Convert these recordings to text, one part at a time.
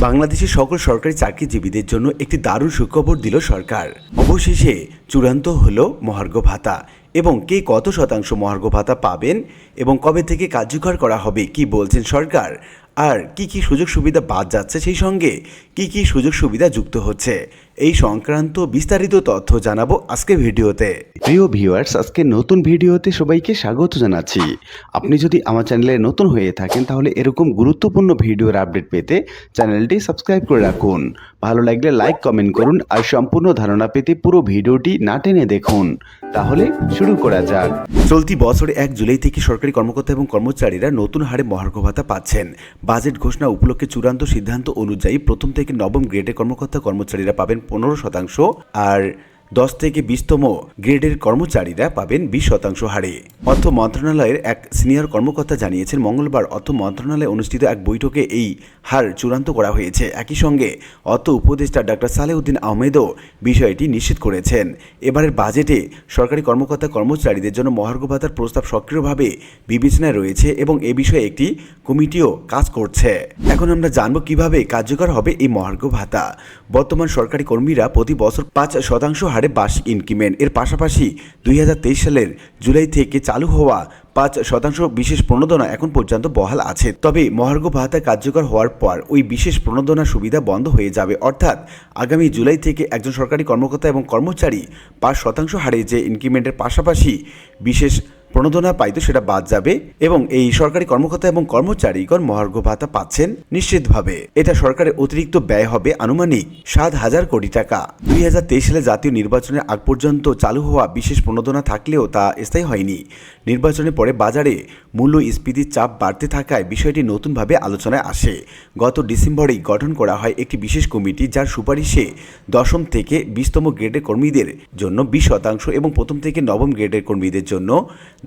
বাংলাদেশের সকল সরকারি চাকরিজীবীদের জন্য একটি দারুণ সুখবর দিল সরকার। অবশেষে চূড়ান্ত হল মহার্ঘ ভাতা। এবং কে কত শতাংশ মহার্ঘ ভাতা পাবেন এবং কবে থেকে কার্যকর করা হবে কি বলছেন সরকার? আর কি কি সুযোগ সুবিধা বাদ যাচ্ছে সেই সঙ্গে কি কি সুযোগ সুবিধা যুক্ত হচ্ছে? এই সংক্রান্ত বিস্তারিত তথ্য জানাব আজকে ভিডিওতে। প্রিয় ভিউয়ার্স আজকে নতুন ভিডিওতে সবাইকে স্বাগত জানাচ্ছি। আপনি যদি আমার চ্যানেলে নতুন হয়ে থাকেন তাহলে এরকম গুরুত্বপূর্ণ ভিডিওর আপডেট পেতে চ্যানেলটি সাবস্ক্রাইব করে রাখুন। ভালো লাগলে লাইক কমেন্ট করুন আর সম্পূর্ণ ধারণা পেতে পুরো ভিডিওটি না টেনে দেখুন। তাহলে শুরু করা যাক। চলতি বছরে এক জুলাই থেকে সরকারি কর্মকর্তা এবং কর্মচারীরা নতুন হারে মহার্ঘ ভাতা পাচ্ছেন। বাজেট ঘোষণা উপলক্ষে চূড়ান্ত সিদ্ধান্ত অনুযায়ী প্রথম থেকে নবম গ্রেডের কর্মকর্তা কর্মচারীরা পাবেন পনেরো শতাংশ। আর দশ থেকে বিশতম গ্রেডের কর্মচারীরা পাবেন বিশ শতাংশ হারে। অর্থ মন্ত্রণালয়ের এক সিনিয়র কর্মকর্তা জানিয়েছেন, মঙ্গলবার অর্থ মন্ত্রণালয়ে অনুষ্ঠিত এক বৈঠকে এই হার চূড়ান্ত করা হয়েছে। একই সঙ্গে অর্থ উপদেষ্টা ডাক্তার সালেউদ্দিন আহমেদও বিষয়টি নিশ্চিত করেছেন। এবারের বাজেটে সরকারি কর্মকর্তা কর্মচারীদের জন্য মহার্ঘ ভাতার প্রস্তাব সক্রিয়ভাবে বিবেচনায় রয়েছে এবং এ বিষয়ে একটি কমিটিও কাজ করছে। এখন আমরা জানব কীভাবে কার্যকর হবে এই মহার্ঘ ভাতা। বর্তমান সরকারি কর্মীরা প্রতি বছর পাঁচ শতাংশ হারে বার্ষিক ইনক্রিমেন্ট। এর পাশাপাশি দুই হাজার তেইশ সালের জুলাই থেকে চালু হওয়া পাঁচ শতাংশ বিশেষ প্রণোদনা এখন পর্যন্ত বহাল আছে। তবে মহার্ঘ ভাতা কার্যকর হওয়ার পর ওই বিশেষ প্রণোদনা সুবিধা বন্ধ হয়ে যাবে। অর্থাৎ আগামী জুলাই থেকে একজন সরকারি কর্মকর্তা এবং কর্মচারী পাঁচ শতাংশ হারে যে ইনক্রিমেন্টের পাশাপাশি বিশেষ প্রণোদনা পাইতো সেটা বাদ যাবে এবং এই সরকারি কর্মকর্তা এবং কর্মচারীগণ মহার্ঘ ভাতা পাচ্ছেন নিশ্চিতভাবে। এটা সরকারের অতিরিক্ত ব্যয় হবে আনুমানিক সাত হাজার কোটি টাকা। দুই হাজার তেইশ সালে জাতীয় নির্বাচনের আগ পর্যন্ত চালু হওয়া বিশেষ প্রণোদনা থাকলেও তা স্থায়ী হয়নি। নির্বাচনের পরে বাজারে মূল্য মূল্যস্ফীতির চাপ বাড়তে থাকায় বিষয়টি নতুনভাবে আলোচনায় আসে। গত ডিসেম্বরেই গঠন করা হয় একটি বিশেষ কমিটি যার সুপারিশে দশম থেকে বিশতম গ্রেডের কর্মীদের জন্য বিশ শতাংশ এবং প্রথম থেকে নবম গ্রেডের কর্মীদের জন্য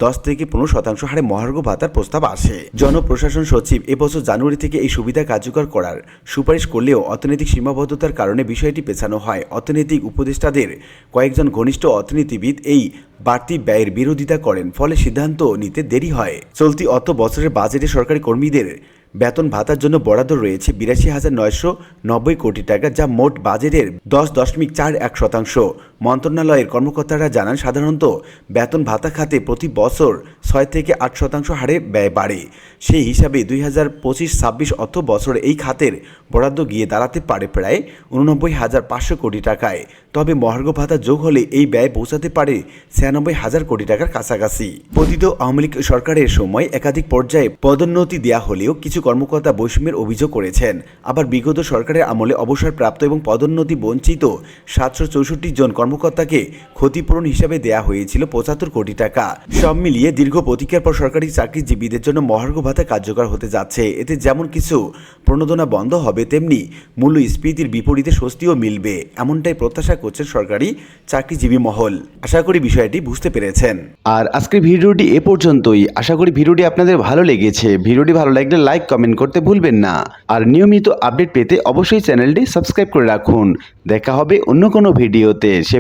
দশ থেকে পনেরো শতাংশ হারে মহার্ঘ ভাতার প্রস্তাব আসে। জনপ্রশাসন সচিব এবছর জানুয়ারি থেকে এই সুবিধা কার্যকর করার সুপারিশ করলেও অর্থনৈতিক সীমাবদ্ধতার কারণে বিষয়টি পেছানো হয়। অর্থনৈতিক উপদেষ্টাদের কয়েকজন ঘনিষ্ঠ অর্থনীতিবিদ এই বাড়তি ব্যয়ের বিরোধিতা করেন, ফলে সিদ্ধান্ত নিতে দেরি হয়। চলতি অর্থ বছরের বাজেটে সরকারি কর্মীদের বেতন ভাতার জন্য বরাদ্দ রয়েছে বিরাশি হাজার নয়শো নব্বই কোটি টাকা, যা মোট বাজেটের দশ দশমিক চার এক শতাংশ। মন্ত্রণালয়ের কর্মকর্তারা জানান, সাধারণত বেতন ভাতা খাতে প্রতি বছর ছয় থেকে আট শতাংশ হারে ব্যয় বাড়ে। সেই হিসাবে দুই হাজার পঁচিশ ছাব্বিশ অর্থ বছরে এই খাতের বরাদ্দ গিয়ে দাঁড়াতে পারে প্রায় উননব্বই হাজার পাঁচশো কোটি টাকায়। তবে মহার্ঘ ভাতা যোগ হলে এই ব্যয় পৌঁছাতে পারে ছিয়ানব্বই হাজার কোটি টাকার কাছাকাছি। পতিত আওয়ামী লীগ সরকারের সময় একাধিক পর্যায়ে পদোন্নতি দেওয়া হলেও কিছু কর্মকর্তা বৈষম্যের অভিযোগ করেছেন। আবার বিগত সরকারের আমলে অবসরপ্রাপ্ত এবং পদোন্নতি বঞ্চিত সাতশো চৌষট্টি জন কর্মকর্তাকে ক্ষতিপূরণ হিসাবে দেয়া হয়েছিল পঁচাত্তর কোটি টাকা। সব মিলিয়ে দীর্ঘ প্রতীক্ষার পর সরকারি চাকরিজীবীদের জন্য মহার্ঘ ভাতা কার্যকর হতে যাচ্ছে। এতে যেমন কিছু প্রণোদনা বন্ধ হবে, তেমনি মূল্যস্ফীতির বিপরীতে স্বস্তিও মিলবে, এমনটাই প্রত্যাশা করছেন সরকারি চাকরিজীবী মহল। আশা করি বিষয়টি বুঝতে পেরেছেন। আর আজকের ভিডিওটি এ পর্যন্তই। আশা করি ভিডিওটি আপনাদের ভালো লেগেছে। ভিডিওটি ভালো লাগলে লাইক, কমেন্ট করতে ভুলবেন না। আর নিয়মিত আপডেট পেতে অবশ্যই চ্যানেলটি সাবস্ক্রাইব করে রাখুন। দেখা হবে অন্য কোনো ভিডিওতে। সে